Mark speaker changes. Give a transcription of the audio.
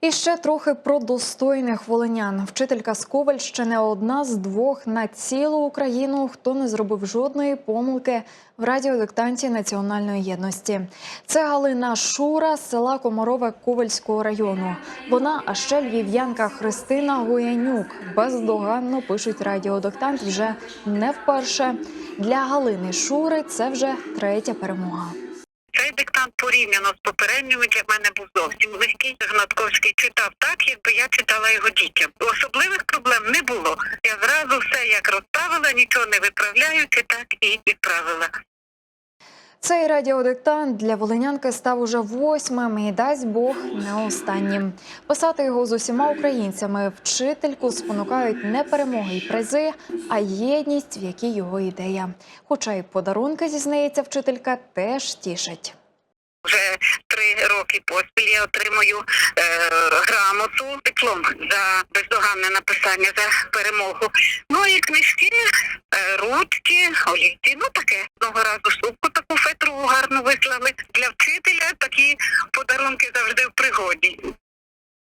Speaker 1: І ще трохи про достойних волинян. Вчителька з Ковальщини одна з двох на цілу Україну, хто не зробив жодної помилки в радіодиктанті національної єдності. Це Галина Шура з села Комарове Ковальського району. Вона, а ще львів'янка Христина Гоянюк бездоганно пишуть радіодиктант вже не вперше. Для Галини Шури це вже третя перемога.
Speaker 2: Цей диктант порівняно з попередніми для мене був зовсім легкий. Гнатковський читав так, якби я читала його дітям. Особливих проблем не було. Я зразу все як розставила, нічого не виправляючи, так і відправила.
Speaker 1: Цей радіодиктант для волинянки став уже восьмим і дасть Бог не останнім. Писати його з усіма українцями вчительку спонукають не перемоги й призи, а єдність, в якій його ідея. Хоча й подарунки зізнається вчителька, теж тішать.
Speaker 2: Вже три роки поспіль я отримую е, грамоту, диплом за бездоганне написання за перемогу. Ну і книжки, е, ручки, олівці, ну таке. Одного Для вчителя такі подарунки завжди в пригоді.